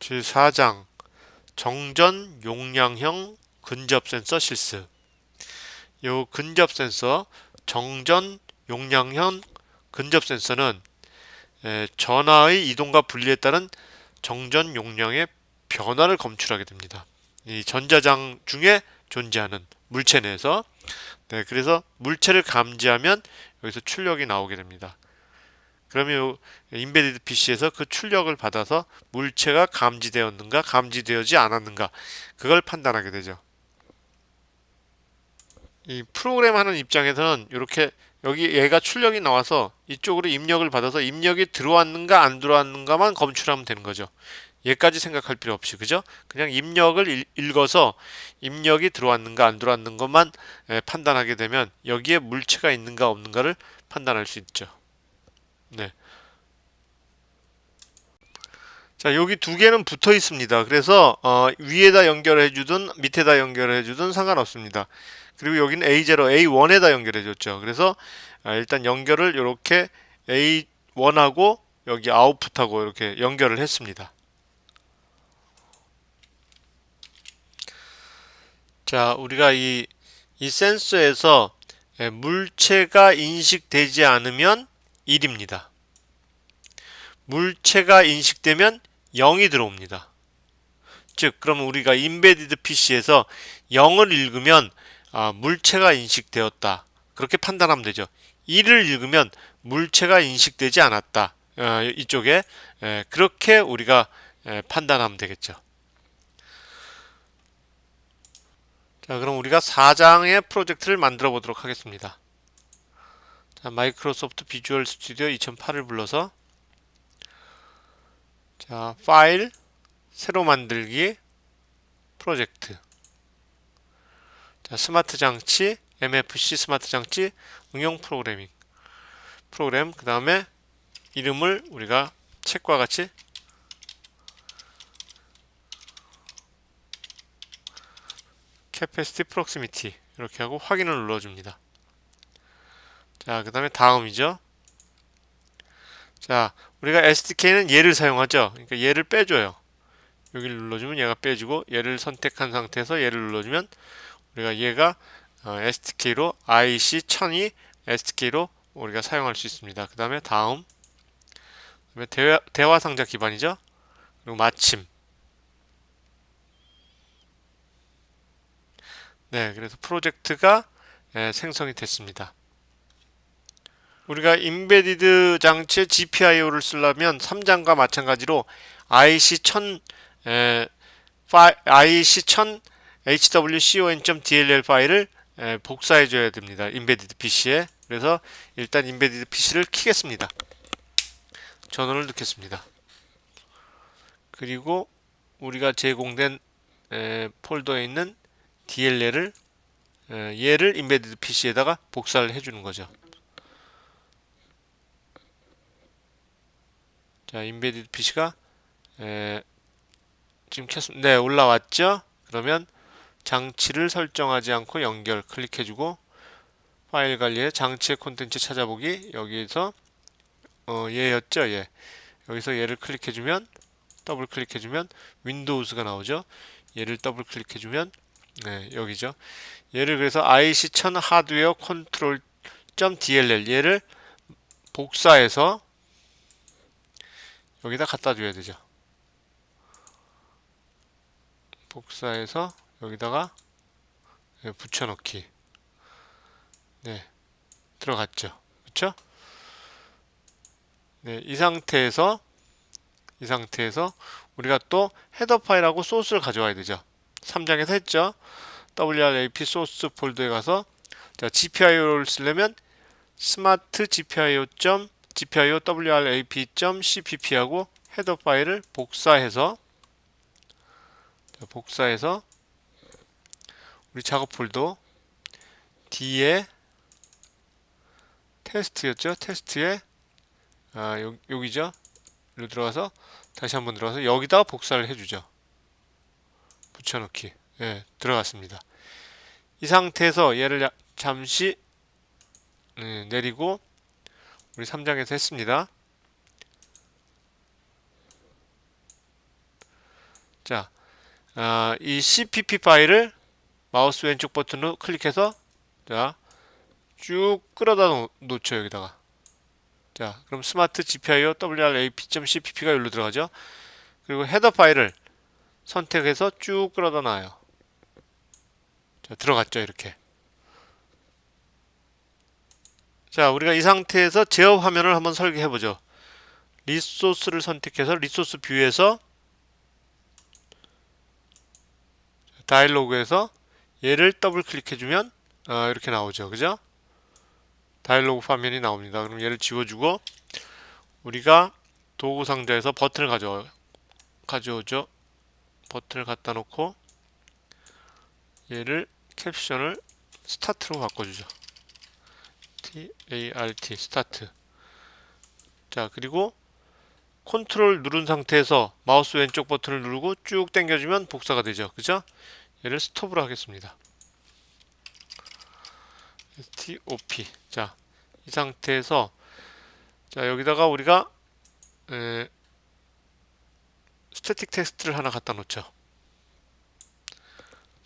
제4장 정전 용량형 근접 센서 실습 요 근접 센서 정전 용량형 근접 센서는 에, 전하의 이동과 분리에 따른 정전 용량의 변화를 검출하게 됩니다. 이 전자장 중에 존재하는 물체 내에서 네, 그래서 물체를 감지하면 여기서 출력이 나오게 됩니다. 그러면 요 인베디드 PC에서 그 출력을 받아서 물체가 감지되었는가 감지되지 않았는가 그걸 판단하게 되죠. 이 프로그램 하는 입장에서는 이렇게 여기 얘가 출력이 나와서 이쪽으로 입력을 받아서 입력이 들어왔는가 안 들어왔는가만 검출하면 되는 거죠. 얘까지 생각할 필요 없이 그죠? 그냥 입력을 일, 읽어서 입력이 들어왔는가 안 들어왔는 것만 에, 판단하게 되면 여기에 물체가 있는가 없는가를 판단할 수 있죠. 네. 자, 여기 두 개는 붙어 있습니다. 그래서 어, 위에다 연결해 주든 밑에다 연결해 주든 상관없습니다. 그리고 여기는 A0, A1에다 연결해 줬죠. 그래서 아, 일단 연결을 이렇게 A1하고 여기 아웃풋하고 이렇게 연결을 했습니다. 자, 우리가 이, 이 센서에서 예, 물체가 인식되지 않으면 1입니다. 물체가 인식되면 0이 들어옵니다. 즉, 그러면 우리가 인베디드 PC에서 0을 읽으면 아, 물체가 인식되었다. 그렇게 판단하면 되죠. 1을 읽으면 물체가 인식되지 않았다. 어, 이쪽에 에, 그렇게 우리가 에, 판단하면 되겠죠. 자, 그럼 우리가 4장의 프로젝트를 만들어 보도록 하겠습니다. 자, 마이크로소프트 비주얼 스튜디오 2008을 불러서 자, 파일 새로 만들기 프로젝트 자, 스마트 장치 MFC 스마트 장치 응용 프로그래밍 프로그램 그 다음에 이름을 우리가 책과 같이 capacity proximity 이렇게 하고 확인을 눌러줍니다. 자, 그 다음에 다음이죠. 자, 우리가 SDK는 얘를 사용하죠. 그러니까 얘를 빼줘요. 여기를 눌러주면 얘가 빼지고 얘를 선택한 상태에서 얘를 눌러주면 우리가 얘가 SDK로 IC1000이 SDK로 우리가 사용할 수 있습니다. 그 다음에 다음 그다음에 대화, 대화 상자 기반이죠. 그리고 마침 네, 그래서 프로젝트가 예, 생성이 됐습니다. 우리가 인베디드 장치에 GPIO를 쓰려면 3장과 마찬가지로 IC1000 에, IC1000 hwcon.dll 파일을 에, 복사해 줘야 됩니다. 인베디드 PC에. 그래서 일단 인베디드 PC를 키겠습니다. 전원을 넣겠습니다. 그리고 우리가 제공된 에, 폴더에 있는 DLL을 얘를 인베디드 PC에다가 복사를 해주는 거죠. 자, 인베디드 PC가 에, 지금 켰습니다. 네, 올라왔죠? 그러면 장치를 설정하지 않고 연결 클릭해주고 파일 관리에 장치의 콘텐츠 찾아보기 여기에서 어, 얘였죠? 얘. 여기서 얘를 클릭해주면 더블 클릭해주면 윈도우즈가 나오죠? 얘를 더블 클릭해주면 네, 여기죠. 얘를 그래서 IC1000 하드웨어 컨트롤 .dll 얘를 복사해서 여기다 갖다 줘야 되죠. 복사해서 여기다가 네, 붙여넣기. 네, 들어갔죠. 그렇죠? 네, 이 상태에서 이 상태에서 우리가 또 헤더 파일하고 소스를 가져와야 되죠. 3장에서 했죠. WRAP 소스 폴더에 가서 자, GPIO를 쓰려면 스마트 GPIO. GPIO WRAP.cpp하고 헤더 파일을 복사해서 자, 복사해서 우리 작업 폴더 D에 테스트였죠. 테스트에 아, 여, 여기죠. 여기 들어가서 다시 한번 들어가서 여기다 복사를 해주죠. 붙여넣기 예, 들어갔습니다. 이 상태에서 얘를 잠시 예, 내리고 우리 3장에서 했습니다. 자, 아, 이 CPP 파일을 마우스 왼쪽 버튼으로 클릭해서 자, 쭉 끌어다 놓, 놓죠 여기다가. 자, 그럼 스마트 GPIO WRAP.cpp가 여기로 들어가죠. 그리고 헤더 파일을 선택해서 쭉 끌어다 놔요. 자, 들어갔죠 이렇게. 자, 우리가 이 상태에서 제어 화면을 한번 설계해 보죠. 리소스를 선택해서 리소스 뷰에서 다이로그에서 얘를 더블 클릭해 주면 어, 이렇게 나오죠. 그죠? 다이로그 화면이 나옵니다. 그럼 얘를 지워주고 우리가 도구 상자에서 버튼을 가져 가져오죠. 버튼을 갖다 놓고 얘를 캡션을 스타트로 바꿔주죠. T A R T 스타트. 자 그리고 컨트롤 누른 상태에서 마우스 왼쪽 버튼을 누르고 쭉 당겨주면 복사가 되죠. 그죠? 얘를 스톱으로 하겠습니다. STOP. 자, 이 상태에서 자 여기다가 우리가 에, 스태틱 텍스트를 하나 갖다 놓죠.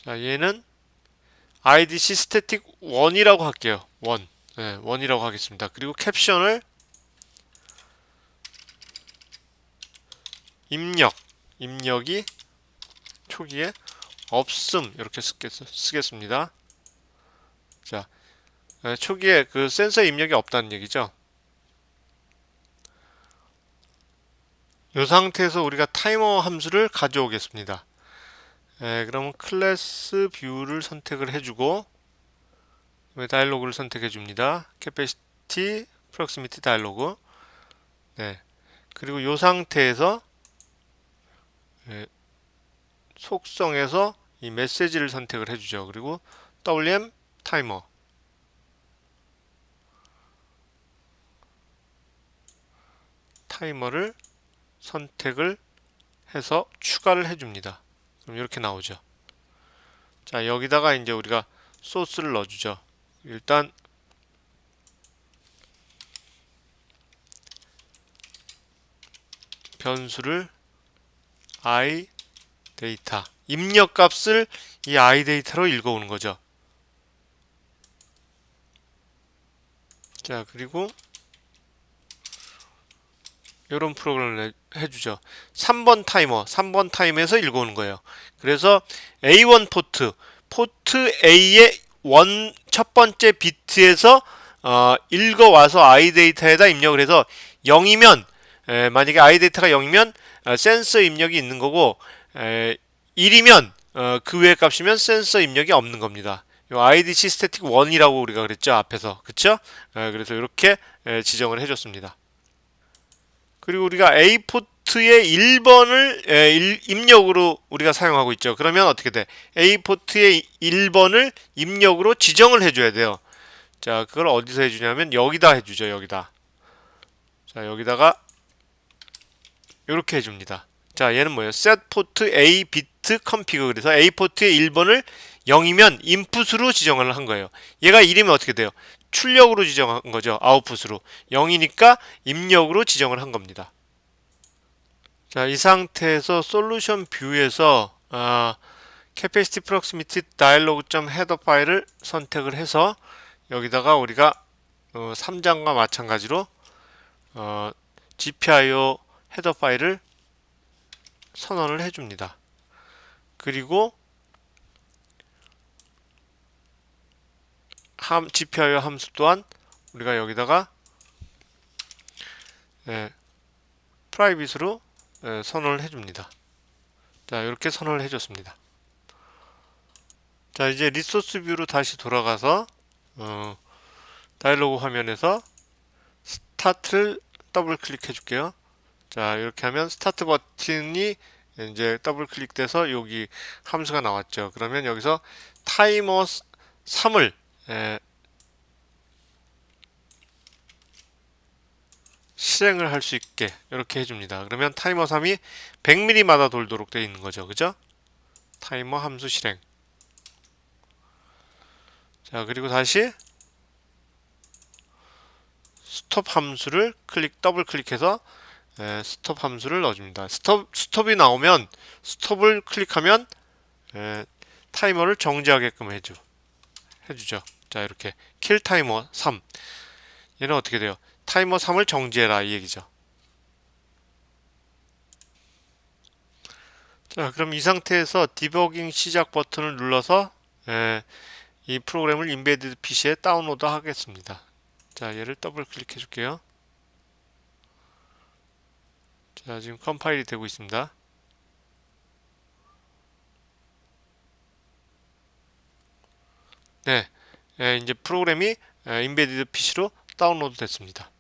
자, 얘는 IDC 스태틱 1이라고 할게요. 1. 네, 1이라고 하겠습니다. 그리고 캡션을 입력. 입력이 초기에 없음 이렇게 쓰겠, 쓰겠습니다. 자, 에, 초기에 그 센서 입력이 없다는 얘기죠. 이 상태에서 우리가 타이머 함수를 가져오겠습니다. 에, 그러면 클래스 뷰를 선택을 해주고 다이로그를 선택해 줍니다. 캐패시티 프록시미티 다이로그 네. 그리고 이 상태에서 예, 속성에서 이 메시지를 선택을 해주죠. 그리고 WM 타이머 타이머를 선택을 해서 추가를 해줍니다. 그럼 이렇게 나오죠. 자 여기다가 이제 우리가 소스를 넣어주죠. 일단 변수를 i 데이터 입력 값을 이 i 데이터로 읽어오는 거죠. 자 그리고 이런 프로그램을 해주죠. 3번 타이머, 3번 타임에서 읽어오는 거예요. 그래서 A1 포트, 포트 A의 원 첫 번째 비트에서 어, 읽어와서 i 데이터에다 입력을 해서 0이면 에, 만약에 i 데이터가 0이면 어, 센서 입력이 있는 거고 에, 1이면 어, 그 외의 값이면 센서 입력이 없는 겁니다. 요 IDC 스태틱 1이라고 우리가 그랬죠 앞에서 그쵸? 에, 그래서 이렇게 에, 지정을 해줬습니다. 그리고 우리가 A 포트 의 1번을 에, 일, 입력으로 우리가 사용하고 있죠. 그러면 어떻게 돼? A 포트의 1번을 입력으로 지정을 해줘야 돼요. 자, 그걸 어디서 해주냐면 여기다 해주죠. 여기다. 자, 여기다가 이렇게 해줍니다. 자, 얘는 뭐예요? set port A bit config 그래서 A 포트의 1번을 0이면 인풋으로 지정을 한 거예요. 얘가 1이면 어떻게 돼요? 출력으로 지정한 거죠. 아웃풋으로. 0이니까 입력으로 지정을 한 겁니다. 자, 이 상태에서 솔루션 뷰에서 아, capacity proximity dialog.header 파일을 선택을 해서 여기다가 우리가 어, 3장과 마찬가지로 어, GPIO 헤더 파일을 선언을 해줍니다. 그리고 함, GPIO 함수 또한 우리가 여기다가 예, 프라이빗으로 예, 선언을 해줍니다. 자 이렇게 선언을 해줬습니다. 자 이제 리소스 뷰로 다시 돌아가서 어, 다이로그 화면에서 스타트를 더블 클릭해 줄게요. 자 이렇게 하면 스타트 버튼이 이제 더블 클릭돼서 여기 함수가 나왔죠. 그러면 여기서 타이머 3을 에, 실행을 할 수 있게 이렇게 해줍니다. 그러면 타이머 3이 100mm마다 돌도록 되어 있는 거죠. 그죠? 타이머 함수 실행. 자, 그리고 다시 스톱 함수를 클릭 더블 클릭해서 예, 스톱 함수를 넣어줍니다. 스톱 스톱이 나오면 스톱을 클릭하면 예, 타이머를 정지하게끔 해주 해주죠. 자 이렇게 킬 타이머 3 얘는 어떻게 돼요? 타이머 3을 정지해라 이 얘기죠. 자 그럼 이 상태에서 디버깅 시작 버튼을 눌러서 예, 이 프로그램을 인베디드 PC에 다운로드 하겠습니다. 자 얘를 더블 클릭해 줄게요. 자 지금 컴파일이 되고 있습니다. 네, 예, 이제 프로그램이 예, 인베디드 PC로 다운로드 됐습니다.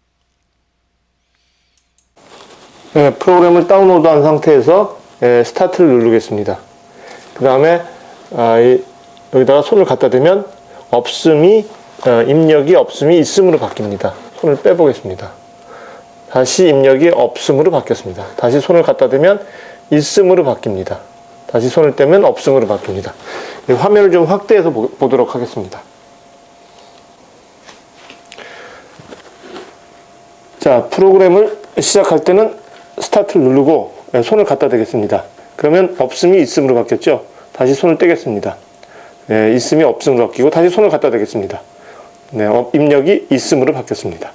네, 프로그램을 다운로드한 상태에서 예, 스타트를 누르겠습니다. 그 다음에 아, 이- 여기다가 손을 갖다 대면 없음이 어, 입력이 없음이 있음으로 바뀝니다. 손을 빼보겠습니다. 다시 입력이 없음으로 바뀌었습니다. 다시 손을 갖다 대면 있음으로 바뀝니다. 다시 손을 떼면 없음으로 바뀝니다. 이 화면을 좀 확대해서 보, 보도록 하겠습니다. 자, 프로그램을 시작할 때는 스타트를 누르고 예, 손을 갖다 대겠습니다. 그러면 없음이 있음으로 바뀌었죠? 다시 손을 떼겠습니다. 예, 있음이 없음으로 바뀌고 다시 손을 갖다 대겠습니다. 네, 어, 입력이 있음으로 바뀌었습니다.